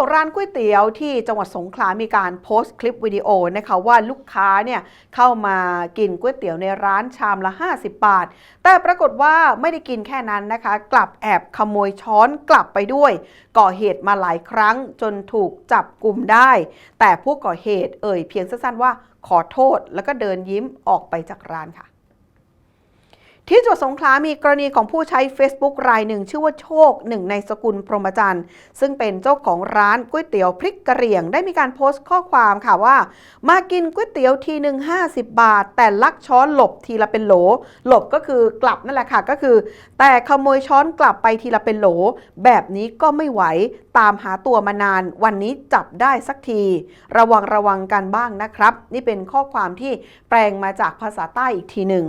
ของร้านก๋วยเตี๋ยวที่จังหวัดสงขลามีการโพสต์คลิปวิดีโอนะคะว่าลูกค้าเนี่ยเข้ามากินก๋วยเตี๋ยวในร้านชามละ 50 บาท แต่ปรากฏว่าไม่ได้กินแค่นั้นนะคะ กลับแอบขโมยช้อนกลับไปด้วย ก่อเหตุมาหลายครั้งจนถูกจับกลุ่มได้ แต่ผู้ก่อเหตุเอ่ยเพียงสั้นๆว่าขอโทษแล้วก็เดินยิ้มออกไปจากร้านค่ะ ที่จังหวัดสงขลามีกรณีของผู้ใช้ Facebook รายหนึ่ง ชื่อว่าโชคหนึ่งในสกุลพรหมจันทร์ ซึ่งเป็นเจ้าของร้านก๋วยเตี๋ยวพริกกระเหรี่ยง ได้มีการโพสต์ข้อความค่ะว่า มากินก๋วยเตี๋ยวทีหนึ่ง50 บาท แต่ลักช้อนหลบทีละเป็นโหล หลบก็คือกลับนั่นแหละค่ะก็คือ แต่ขโมยช้อนกลับไปทีละเป็นโหล แบบนี้ก็ไม่ไหว ตามหาตัวมานานวันนี้จับได้สักที ระวังระวังกันบ้างนะครับ นี่เป็นข้อความที่แปลงมาจากภาษาใต้อีกทีหนึ่ง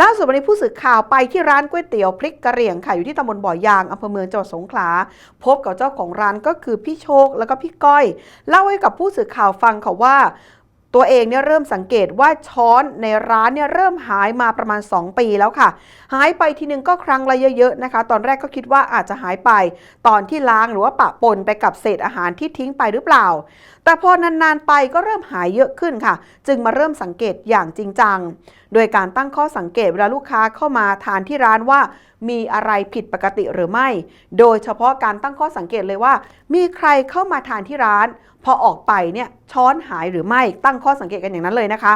ล่าสุดวันนี้ผู้สื่อข่าวไปที่ร้านก๋วยเตี๋ยวพริกกระเหรี่ยงค่ะอยู่ที่ตำบลบ่อยางอำเภอเมืองจังหวัดสงขลาพบกับเจ้าของร้านก็คือพี่โชคแล้วก็พี่ก้อย เล่าให้กับผู้สื่อข่าวฟังค่ะว่า ตัวเองเนี่ยเริ่มสังเกตว่าช้อนในร้านเนี่ยเริ่มหายมาประมาณ 2 ปีแล้วค่ะ หายไปทีนึงก็ครั้งละเยอะๆนะคะ ตอนแรกก็คิดว่าอาจจะหายไป ตอนที่ล้างหรือว่าปะปนไปกับเศษอาหารที่ทิ้งไปหรือเปล่า แต่พอนานๆไปก็เริ่มหายเยอะขึ้นค่ะ จึงมาเริ่มสังเกตอย่างจริงจัง โดยการตั้งข้อสังเกตเวลาลูกค้าเข้ามาทานที่ร้านว่า มีอะไรผิดปกติหรือไม่ โดยเฉพาะการตั้งข้อสังเกตเลยว่า มีใครเข้ามาทานที่ร้าน พอออกไปเนี่ยช้อนหายหรือไม่ตั้งข้อสังเกตกันอย่างนั้นเลยนะคะ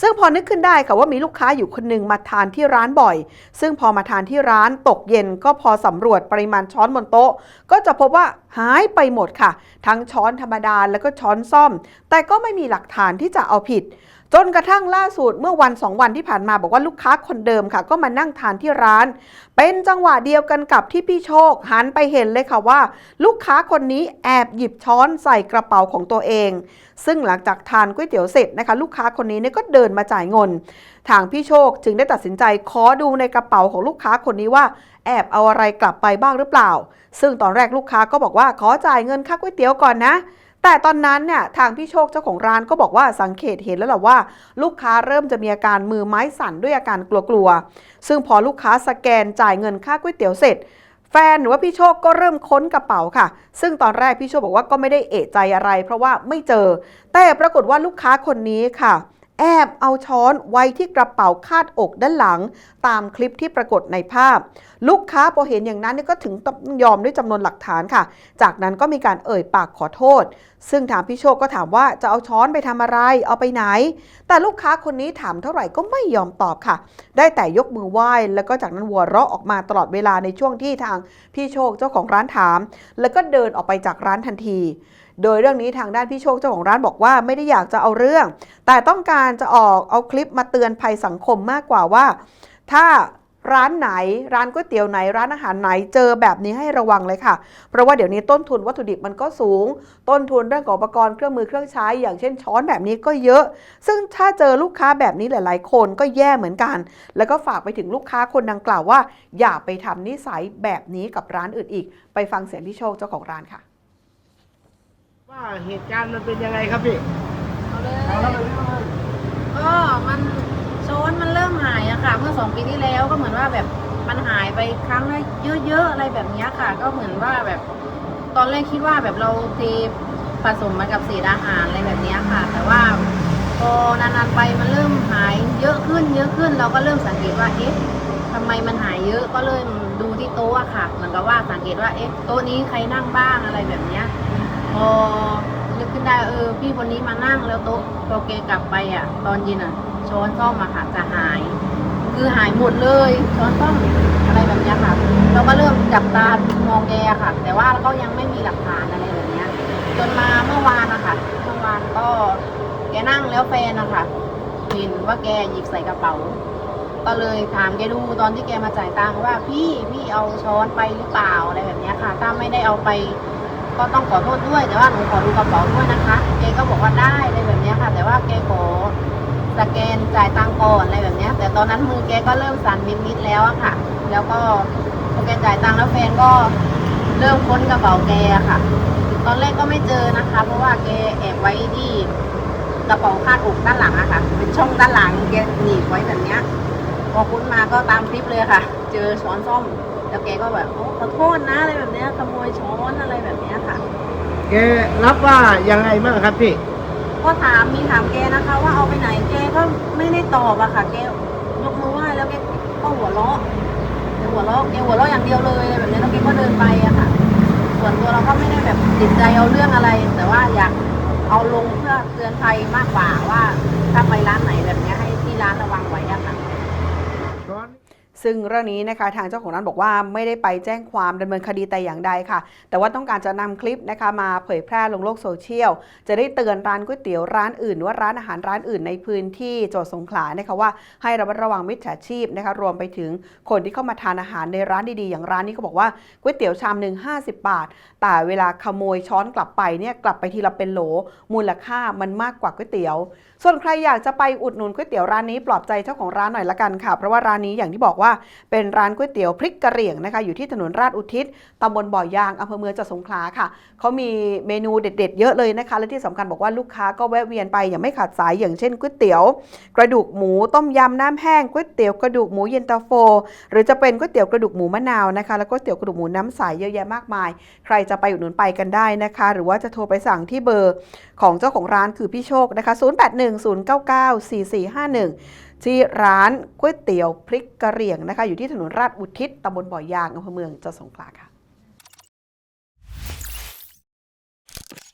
ซึ่งพอนึกขึ้นได้ค่ะว่ามีลูกค้าอยู่คนหนึ่งมาทานที่ร้านบ่อย ซึ่งพอมาทานที่ร้านตกเย็นก็พอสำรวจปริมาณช้อนบนโต๊ะ ก็จะพบว่า หายไปหมดค่ะ ทั้งช้อนธรรมดาแล้วก็ช้อนซ่อม แต่ก็ไม่มีหลักฐานที่จะเอาผิด จนกระทั่งล่าสุดเมื่อวันสองวันที่ผ่านมาบอกว่าลูกค้าคนเดิมค่ะ ก็มานั่งทานที่ร้าน เป็นจังหวะเดียวกันกับที่พี่โชคหันไปเห็นเลยค่ะว่า ลูกค้าคนนี้แอบหยิบช้อนใส่กระเป๋าของตัวเอง ซึ่งหลังจากทานก๋วยเตี๋ยวเสร็จนะคะ ลูกค้าคนนี้เนี่ยก็เดินมาจ่ายเงินทางพี่โชคจึงได้ตัดสินใจขอดูในกระเป๋าของลูกค้าคนนี้ว่า แอบเอาอะไรกลับไปบ้างหรือเปล่า ซึ่งตอนแรกลูกค้าก็บอกว่าขอจ่ายเงินค่าก๋วยเตี๋ยวก่อนนะ แต่ตอนนั้นเนี่ยทางพี่โชคเจ้าของร้านก็บอกว่าสังเกตเห็นแล้วแหละว่า ลูกค้าเริ่มจะมีอาการมือไม้สั่นด้วยอาการกลัวๆ ซึ่งพอลูกค้าสแกนจ่ายเงินค่าก๋วยเตี๋ยวเสร็จแฟนหรือว่าพี่โชคก็เริ่มค้นกระเป๋าค่ะ ซึ่งตอนแรกพี่โชคบอกว่าก็ไม่ได้เอะใจอะไร เพราะว่าไม่เจอ แต่ปรากฏว่าลูกค้าคนนี้ค่ะ แอบเอาช้อนไว้ที่กระเป๋าคาดอกด้านหลัง ตามคลิปที่ปรากฏในภาพ ลูกค้าพอเห็นอย่างนั้นก็ถึงต้องยอมด้วยจำนวนหลักฐานค่ะ จากนั้นก็มีการเอ่ยปากขอโทษ ซึ่งถามพี่โชคก็ถามว่าจะเอาช้อนไปทำอะไร เอาไปไหน แต่ลูกค้าคนนี้ถามเท่าไหร่ก็ไม่ยอมตอบค่ะ ได้แต่ยกมือไหว้ แล้วก็จากนั้นหัวเราะออกมาตลอดเวลาในช่วงที่ทางพี่โชคเจ้าของร้านถาม แล้วก็เดินออกไปจากร้านทันที โดยเรื่องนี้ทางด้านพี่โชคเจ้าของร้านบอกว่าไม่ได้อยากจะเอาเรื่อง แต่ต้องการจะออกเอาคลิปมาเตือนภัยสังคมมากกว่าว่า ถ้าร้านไหน ร้านก๋วยเตี๋ยวไหน ร้านอาหารไหนเจอแบบนี้ให้ระวังเลยค่ะ เพราะว่าเดี๋ยวนี้ต้นทุนวัตถุดิบมันก็สูง ต้นทุนเรื่องของอุปกรณ์เครื่องมือเครื่องใช้ อย่างเช่นช้อนแบบนี้ก็เยอะ ซึ่งถ้าเจอลูกค้าแบบนี้หลาย ๆ คนก็แย่เหมือนกัน แล้วก็ฝากไปถึงลูกค้าคนดังกล่าวว่า อย่าไปทำนิสัยแบบนี้กับร้านอื่นอีก ไปฟังเสียงพี่โชคเจ้าของร้านค่ะ ว่าเหตุการณ์มันเป็นยังไงครับพี่เอาเลยก็มันโซนมันเริ่มหายอะค่ะ เมื่อสองปีที่แล้วก็เหมือนว่าแบบมันหายไปครั้งละเยอะๆอะไรแบบนี้ค่ะ ก็เหมือนว่าแบบ ตอนแรกคิดว่าแบบเราเทผสมมากับเศษอาหารอะไรแบบนี้ค่ะ แต่ว่าพอนานๆไปมันเริ่มหายเยอะขึ้นเยอะขึ้นเราก็เริ่มสังเกตว่าเอ๊ะทำไมมันหายเยอะก็เริ่มดูที่โต๊ะอะค่ะเหมือนกับว่าสังเกตว่าเอ๊ะโต๊ะนี้ใครนั่งบ้างอะไรแบบเนี้ย พอนึกขึ้นได้เออ พี่คนนี้มานั่งแล้วโต๊ะพอแกกลับไปอะ ตอนเย็นอะ ช้อนซ่อมมาค่ะจะหาย คือหายหมดเลย ช้อนซ่อมอะไรแบบเนี้ยค่ะ เราก็เริ่มจับตามองแกค่ะ แต่ว่าก็ยังไม่มีหลักฐานอะไรแบบเนี้ยจนมาเมื่อวานนะคะเมื่อวานก็แกนั่งแล้วแฟนนะคะเห็นว่าแกหยิบใส่กระเป๋าก็เลยถามแกดูตอนที่แกมาจ่ายตังค์ว่าพี่พี่เอาช้อนไปหรือเปล่าอะไรแบบเนี้ยค่ะ ถ้าไม่ได้เอาไป ก็ต้องขอโทษด้วยแต่ว่าหนูขอดูกระเป๋าด้วยนะคะแกก็บอกว่าได้อะไรแบบนี้ค่ะ แต่ว่าแกขอสแกนจ่ายตังก่อนอะไรแบบนี้แต่ตอนนั้นมือแกก็เริ่มสั่นนิดๆแล้วอะค่ะ แล้วก็พอแกจ่ายตังแล้วแฟนก็เริ่มค้นกระเป๋าแกอะค่ะ ตอนแรกก็ไม่เจอนะคะ เพราะว่าแกแอบไว้ที่กระเป๋าคาดอกด้านหลังอะค่ะ เป็นช่องด้านหลังแกหนีบไว้แบบนี้พอคุ้นมาก็ตามคลิปเลยค่ะ เจอช้อนส้อม แล้วแกก็แบบโอ้ขอโทษนะอะไรแบบเนี้ยขโมยช้อนอะไรแบบเนี้ยค่ะ แกรับว่ายังไงบ้างครับพี่ก็ถามมีถามแกนะคะ ว่าเอาไปไหนแกก็ไม่ได้ตอบอะค่ะ แกยกมือไหว้แล้วแกก็หัวเราะแกหัวเราะแกหัวเราะอย่างเดียวเลยอะไรแบบนี้แล้วแกก็เดินไปอะค่ะส่วนตัวเราก็ไม่ได้แบบติดใจเอาเรื่องอะไร แต่ว่าอยากเอาลงเพื่อเตือนภัยมากกว่าว่าถ้าไปร้านไหนแบบนี้ให้ที่ร้านระวังไว้อะค่ะ ซึ่งเรื่องนี้นะคะทางเจ้าของร้านบอกว่าไม่ได้ไปแจ้งความดำเนินคดีแต่อย่างใดค่ะ แต่ว่าต้องการจะนำคลิปนะคะมาเผยแพร่ลงโลกโซเชียล จะได้เตือนร้านก๋วยเตี๋ยวร้านอื่น ว่าร้านอาหารร้านอื่นในพื้นที่จังหวัดสงขลานะคะว่าให้ระมัดระวังมิจฉาชีพนะคะรวมไปถึงคนที่เข้ามาทานอาหารในร้านดีๆ อย่างร้านนี้ก็บอกว่าก๋วยเตี๋ยวชามหนึ่ง50 บาท แต่เวลาขโมยช้อนกลับไปเนี่ยกลับไปทีละเป็นโหล มูลค่ามันมากกว่าก๋วยเตี๋ยว ส่วนใครอยากจะไปอุดหนุนก๋วยเตี๋ยวร้านนี้ปลอบใจเจ้าของร้านหน่อยละกันค่ะ เพราะว่าร้านนี้อย่างที่บอกว่าเป็นร้านก๋วยเตี๋ยวพริกกะเหรี่ยงนะคะอยู่ที่ถนนราชอุทิศตำบลบ่อยางอำเภอเมืองจังหวัดสงขลาค่ะเขามีเมนูเด็ด ๆ เยอะเลยนะคะ และที่สำคัญบอกว่าลูกค้าก็แวะเวียนไปอย่างไม่ขาดสายอย่างเช่นก๋วยเตี๋ยว กระดูกหมูต้มยำน้ำแห้งก๋วยเตี๋ยวกระดูกหมูเย็นตาโฟ หรือจะเป็นก๋วยเตี๋ยวกระดูกหมูมะนาวนะคะแล้วก็ก๋วยเตี๋ยวกระดูกหมูน้ำใสเยอะแยะมากมาย ใครจะไปอุดหนุนไปกันได้นะคะ หรือว่าจะโทรไปสั่งที่เบอร์ของเจ้าของร้านคือพี่โชคนะคะ 0810994451ที่ร้านก๋วยเตี๋ยวพริกกะเหรี่ยงนะคะ อยู่ที่ถนนราชอุทิศตำบลบ่อยางอำเภอเมืองจังหวัดสงขลาค่ะ